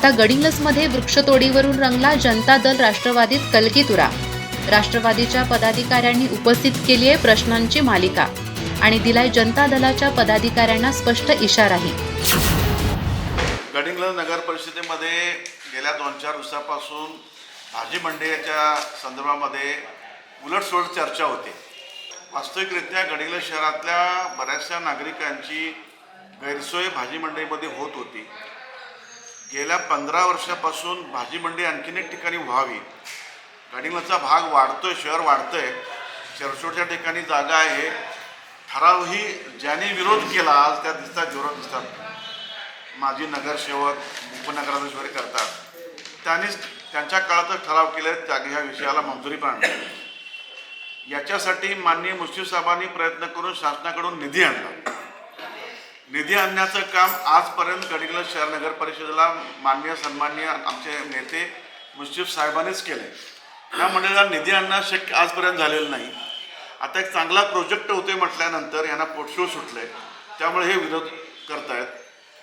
आता गडिंगलसमध्ये वृक्षतोडीवरून रंगला जनता दल राष्ट्रवादीत कलकीतुरा राष्ट्रवादीच्या पदाधिकाऱ्यांनी उपस्थित केली आहे प्रश्नांची मालिका. आणि दिलाय जनता दलाच्या पदाधिकाऱ्यांना स्पष्ट इशाराही. गडिंग्लज नगर परिषदेमध्ये गेल्या दोन चार दिवसापासून भाजी मंडईच्या संदर्भामध्ये उलटसुलट चर्चा होते. वास्तविकरित्या गडिंग्लज शहरातल्या बऱ्याचशा नागरिकांची गैरसोय भाजी मंडईमध्ये होत होती. गेल्या पंधरा वर्षापासून भाजी मंडई आणखीन एक ठिकाणी व्हावी. गडिंग्लजचा भाग वाढतोय शहर वाढतंय शहरशोडच्या ठिकाणी जागा आहे. ठरावही ज्याने विरोध केला आज त्या दिसतात जोरात दिसतात. माजी नगरसेवक उपनगराध्यक्ष वगैरे करतात. त्यांनीच त्यांच्या काळातच ठराव केले त्या ह्या विषयाला मंजुरी पण याच्यासाठी माननीय मुश्रीफ साहेबांनी प्रयत्न करून शासनाकडून निधी आणला. निधी आणण्याचं काम आजपर्यंत गडिंग्लज शहर नगर परिषदेला माननीय सन्माननीय आमचे नेते मुश्रीफ साहेबांनीच केले या मंडळाला निधी आणणं शक्य आजपर्यंत झालेलं नाही. आता एक चांगला प्रोजेक्ट होतोय म्हटल्यानंतर यांना पोटशो सुटले त्यामुळे हे विरोध करतायत.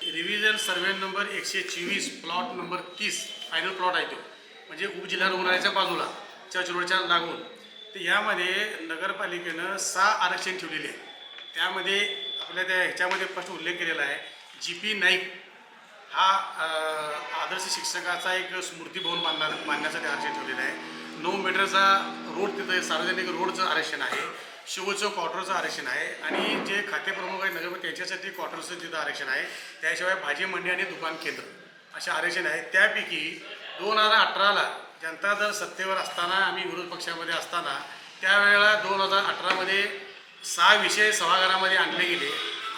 रिव्हिजन सर्वे नंबर एकशे चोवीस प्लॉट नंबर तीस फायनल प्लॉट आहे तो. म्हणजे उपजिल्हा रुग्णालयाच्या बाजूला चर्च रोडच्या लागून तर यामध्ये नगरपालिकेनं सहा आरक्षण ठेवलेले आहे त्यामध्ये आपल्या त्या ह्याच्यामध्ये स्पष्ट उल्लेख केलेला आहे. जी पी नाईक हा आदर्श शिक्षकाचा एक स्मृतीभवन बांधणार मानण्यासाठी आरक्षण ठेवलेलं आहे. नऊ मीटरचा रोड तिथं सार्वजनिक रोडचं आरक्षण आहे. शिवचं क्वार्टरचं आरक्षण आहे. आणि जे खाते प्रमुख आहेत नगर त्यांच्यासाठी क्वार्टरचं तिथं आरक्षण आहे. त्याशिवाय भाजी मंडी आणि दुकान केंद्र असे आरक्षण आहे त्यापैकी दोन हजार अठराला जनता दल सत्तेवर असताना आम्ही विरोध पक्षामध्ये असताना त्यावेळेला दोन हजार अठरामध्ये सहा विषय सभागृहामध्ये आणले गेले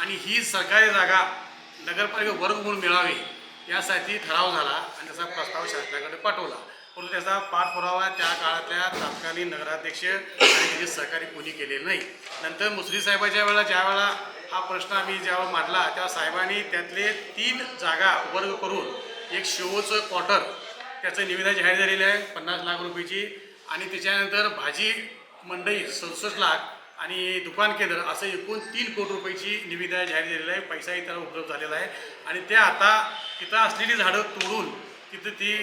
आणि ही सरकारी जागा नगरपालिका वर्ग म्हणून मिळावी यासाठी ठराव झाला आणि त्याचा प्रस्ताव शासनाकडे पाठवला. परंतु त्याचा पाठपुरावा त्या काळातल्या तत्कालीन नगराध्यक्ष आणि त्याचे सहकारी कोणी केलेलं नाही. नंतर मुसरी साहेबाच्या वेळेला ज्या वेळेला हा प्रश्न आम्ही ज्यावेळेला मांडला तेव्हा साहेबांनी त्यातले तीन जागा वर्ग करून एक शिवोचं क्वार्टर त्याचं निविदा जाहीर झालेलं आहे पन्नास लाख रुपयाची. आणि त्याच्यानंतर भाजी मंडई सदुसष्ट लाख आणि दुकान केंद्र असं एकूण तीन कोटी रुपयाची निविदा जाहीर झालेली आहे. पैसाही त्याला उपलब्ध झालेला आहे. आणि ते आता तिथं असलेली झाडं तोडून तिथं ती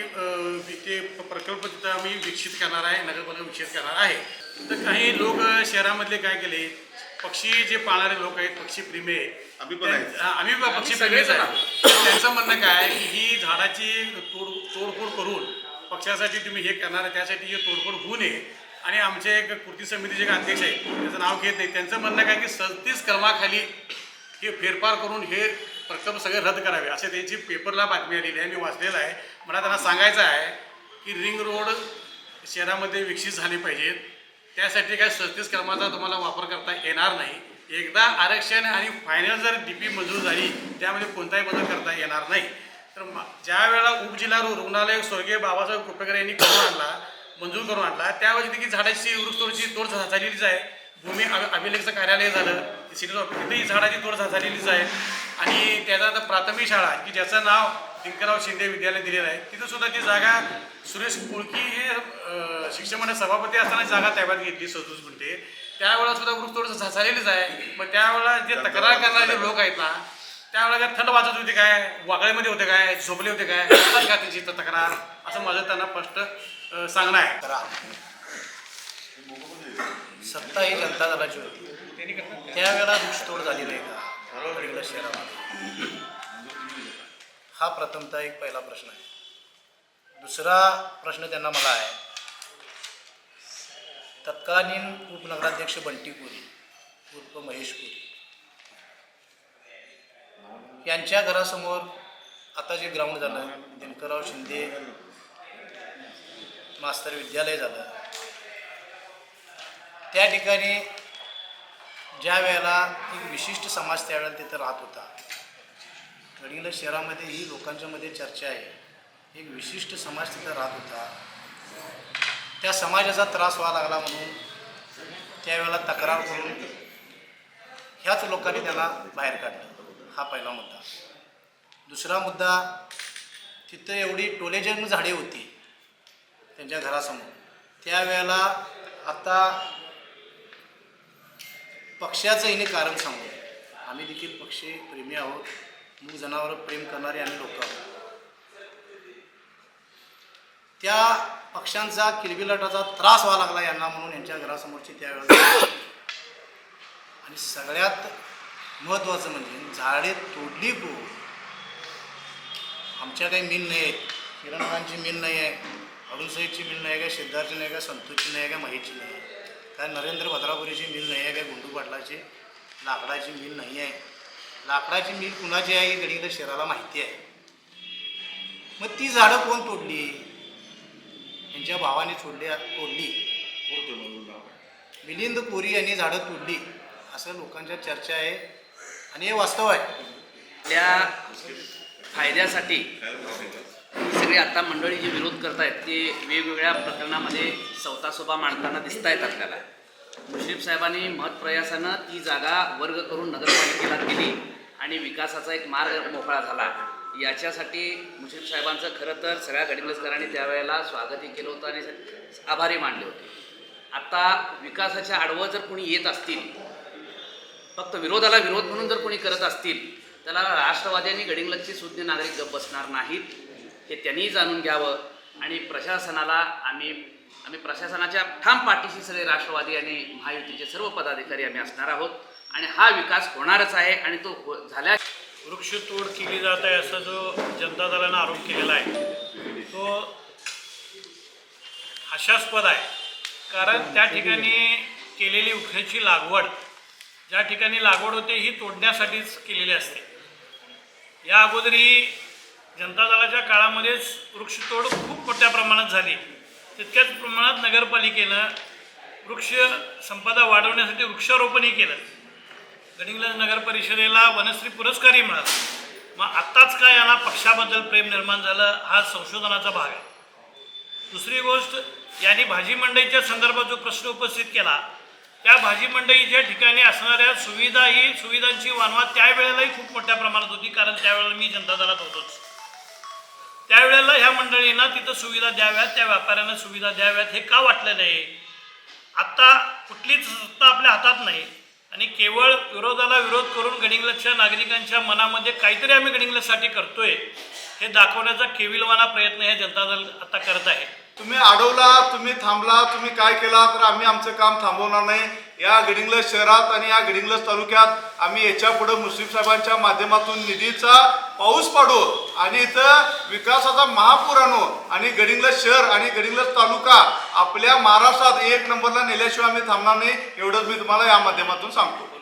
ते प्रकल्प तिथं आम्ही विकसित करणार आहे नगरपालिका विकसित करणार आहे. तर काही लोक शहरामधले काय केले? पक्षी जे पाळणारे लोक आहेत पक्षी प्रेमी आहेत आम्ही पण. त्या- आम्ही पक्षी प्रेमीच आहे त्यांचं म्हणणं काय आहे की ही झाडाची तोड तोडफोड करून पक्षासाठी तुम्ही हे करणार आहे त्यासाठी ही तोडफोड होऊ नये. आणि आमचे एक कृती समितीचे एक अध्यक्ष आहेत त्याचं नाव घेत नाही. त्यांचं म्हणणं काय की सदतीस कर्माखाली हे फेरफार करून हे प्रकल्प सगळे रद्द करावे असे त्यांची पेपरला बातमी आलेली आहे मी वाचलेलं आहे. मला त्यांना सांगायचं आहे की रिंग रोड शहरामध्ये विकसित झाले पाहिजेत. त्यासाठी काय सदतीस क्रमाचा तुम्हाला वापर करता येणार नाही. एकदा आरक्षण आणि फायनल जर डी पी मंजूर झाली त्यामध्ये कोणताही बदल करता येणार नाही. तर म- ज्या वेळेला उपजिल्हा रुग्णालय स्वर्गीय बाबासाहेब कुपेकर यांनी करून आणला मंजूर करून आणला. त्यावेळी देखील झाडाची वृक्षतोडची तोड झा- झालेलीच आहे. भूमी अभि- अभिलेखचं कार्यालय झालं. सिटी ऑफिस तिथेही झाडाची तोड झालेलीच आहे. आणि त्याचा आता प्राथमिक शाळा की ज्याचं नाव दिनकरराव शिंदे विद्यालय दिलेलं आहे. तिथं सुद्धा ती जागा सुरेश कुळकी हे शिक्षण मंडळ सभापती असताना जागा ताब्यात घेतली सदोस गुंठे त्यावेळेला सुद्धा वृक्षतोड झा- झालेलीच आहे. मग त्यावेळेला जे तक्रार करणारे लोक आहेत ना त्यावेळेला काय थंड वाजत होते काय? वागळेमध्ये होते काय? झोपले होते काय? असतात का त्याची तक्रार? असं माझं त्यांना स्पष्ट सांगणं आहे. करा. सत्ता ही जनता दलाची होती. त्यावेळेला वृक्षतोड झालेली आहे का? शहरामध्ये. हा प्रथमतः एक पहिला प्रश्न आहे. दुसरा प्रश्न त्यांना मला आहे. तत्कालीन उपनगराध्यक्ष बंटी पुरी उर्फ महेश पुरी यांच्या घरासमोर आता जे ग्राउंड झालं दिनकरराव शिंदे मास्तर विद्यालय झालं. त्या ठिकाणी ज्या वेळेला एक विशिष्ट समाज त्यावेळेला तिथं राहत होता. गडिंग्लज शहरामध्ये ही लोकांच्या मध्ये चर्चा आहे. एक विशिष्ट समाज तिथं राहत होता. त्या समाजाचा त्रास व्हावा लागला म्हणून त्यावेळेला तक्रार करून ह्याच लोकांनी त्याला बाहेर काढलं. हा पहिला मुद्दा. दुसरा मुद्दा तिथं एवढी टोलेजन झाडे होती. त्यांच्या घरासमोर. त्यावेळेला आता पक्षाचं हिने कारण सांगू. आम्ही देखील पक्षी प्रेमी आहोत. मूग जनावरं प्रेम करणारे आम्ही लोक आहोत. त्या पक्ष्यांचा किलबिलाटाचा त्रास व्हावा लागला यांना म्हणून यांच्या घरासमोरची त्यावेळेला आणि सगळ्यात महत्त्वाचं म्हणजे झाडे तोडली कोण आमच्या काही मिल नाही आहेत किरणरांची मिल नाही आहे अरुण साहेबची मिल नाही आहे काय सिद्धार्थची नाही काय संतोषची नाही आहे काय महेशची नाही काय नरेंद्र भद्रापुरीची मिल नाही आहे काय गुंडू पाटलाची लाकडाची मिल नाही आहे. लाकडाची मिल कुणाची आहे ही गडीकडे शहराला माहिती आहे. मग ती झाडं कोण तोडली? यांच्या भावाने सोडली तोडली. मिलिंद कोरी यांनी झाडं तोडली. असं लोकांच्या चर्चा आहे. आणि हे वास्तव आहे. आपल्या फायद्यासाठी सगळी आता मंडळी जे विरोध करतायत ते वेगवेगळ्या प्रकरणामध्ये सवतासोबा मांडताना दिसत आहेत आपल्याला. मुश्रीफ साहेबांनी महत्प्रयासानं ती जागा वर्ग करून नगरपालिकेला दिली आणि विकासाचा एक मार्ग मोकळा झाला. याच्यासाठी मुश्रीफ साहेबांचं खरं तर सगळ्या गडिंगलजकरांनी त्यावेळेला स्वागतही केलं होतं आणि आभारी मानले होते. आता विकासाच्या आडवं जर कोणी येत असतील फक्त विरोधाला विरोध म्हणून जर कोणी करत असतील त्याला राष्ट्रवाद्यांनी गडिंग्लजचे सुज्ञ नागरिक बसणार नाहीत. हे त्यांनी जाणून घ्यावं. आणि प्रशासनाला आम्ही आम्ही प्रशासनाच्या ठाम पाठीशी सगळे राष्ट्रवादी आणि महायुतीचे सर्व पदाधिकारी आम्ही असणार आहोत. आणि हा विकास होणारच आहे आणि तो हो- झाल्या वृक्षतोड केली जात आहे असा जो जनता दलानं आरोप केलेला आहे तो हास्यास्पद आहे. कारण त्या ठिकाणी केलेली वृक्षाची लागवड ज्या ठिकाणी लागवड होते ही तोडण्यासाठीच केलेली असते. या अगोदरही जनता दलाच्या काळामध्येच वृक्षतोड खूप मोठ्या प्रमाणात झाली. तितक्याच प्रमाणात नगरपालिकेनं वृक्ष संपदा वाढवण्यासाठी वृक्षारोपणही केलं. गडिंग्लज नगर परिषदेला वनश्री पुरस्कारही मिळाला. मग आत्ताच काय यांना पक्षाबद्दल प्रेम निर्माण झालं हा संशोधनाचा भाग आहे. दुसरी गोष्ट यांनी भाजी मंडईच्या संदर्भात जो प्रश्न उपस्थित केला त्या भाजी मंडईच्या ठिकाणी असणाऱ्या सुविधा ही सुविधांची वानवा त्यावेळेलाही खूप मोठ्या प्रमाणात होती कारण त्यावेळेला मी जनता दलात होतोच. त्यावेळेला ह्या मंडळींना तिथं सुविधा द्याव्यात त्या व्यापाऱ्यांना सुविधा द्याव्यात हे का वाटलं नाही आत्ता कुठलीच सत्ता आपल्या हातात नाही. आणि केवळ विरोधाला विरोध करून गडिंग्लजच्या नागरिकांच्या मनामध्ये काहीतरी आम्ही गडिंग्लजसाठी करतोय हे दाखवण्याचा केविलवाना प्रयत्न हे जनता दल आता करत आहे. तुम्ही अडवला तुम्ही थांबला तुम्ही काय केला तर आम्ही आमचं काम थांबवणार नाही. या गडिंग्लज शहरात आणि या गडिंग्लज तालुक्यात आम्ही याच्यापुढे मुस्लिम साहेबांच्या माध्यमातून निधीचा पाऊस पाडू आणि इथं विकासाचा महापूर आणू आणि गडिंग्लज शहर आणि गडिंग्लज तालुका आपल्या महाराष्ट्रात एक नंबरला नेल्याशिवाय आम्ही थांबणार नाही एवढंच मी तुम्हाला या माध्यमातून सांगतो.